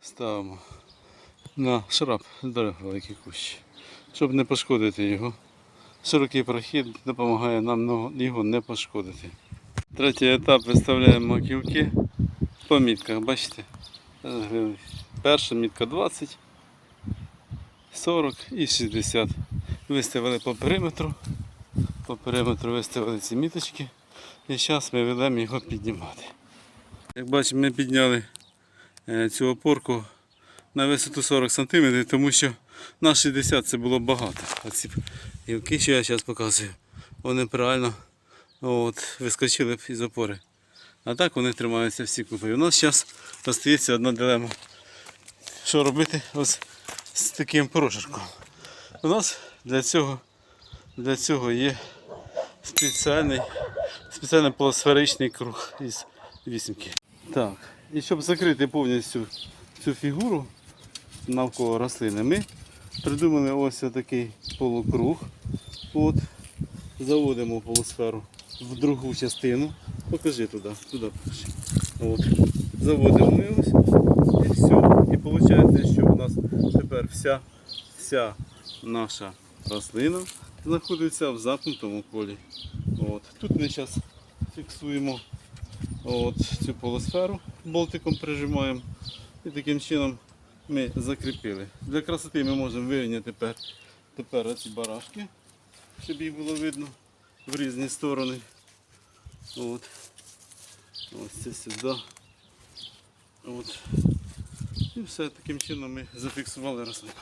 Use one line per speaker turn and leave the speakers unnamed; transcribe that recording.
ставимо на шраб здоровий великий кущ, щоб не пошкодити його. Широкий прохід допомагає нам його не пошкодити. Третій етап виставляємо маківки по мітках, бачите? Перша мітка 20, 40 і 60. Виставили по периметру. По периметру виставили ці міточки. І зараз ми ведемо його піднімати. Як бачимо, ми підняли цю опорку на висоту 40 см, тому що на 60 це було багато. Оці гілки, що я зараз показую, вони правильно от, вискочили б із опори. А так вони тримаються всі купи. У нас зараз залишається одна дилема. Що робити ось з таким прошарком? У нас для цього, для цього є спеціальний, спеціальний полусферичний круг із вісімки. Так, і щоб закрити повністю цю фігуру навколо рослини, ми придумали ось такий полукруг. От, заводимо полусферу в другу частину. Покажи туди, туди покажи. От. Заводимо ми ось і все. І виходить, що у нас тепер вся, вся наша рослина знаходиться в замкнутому полі. От. Тут ми зараз фіксуємо от, цю полусферу, болтиком прижимаємо і таким чином ми закріпили. Для красоти ми можемо вирівняти тепер, тепер ці барашки, щоб їх було видно в різні сторони. От. Ось це сюди. От. І все, таким чином ми зафіксували рослину.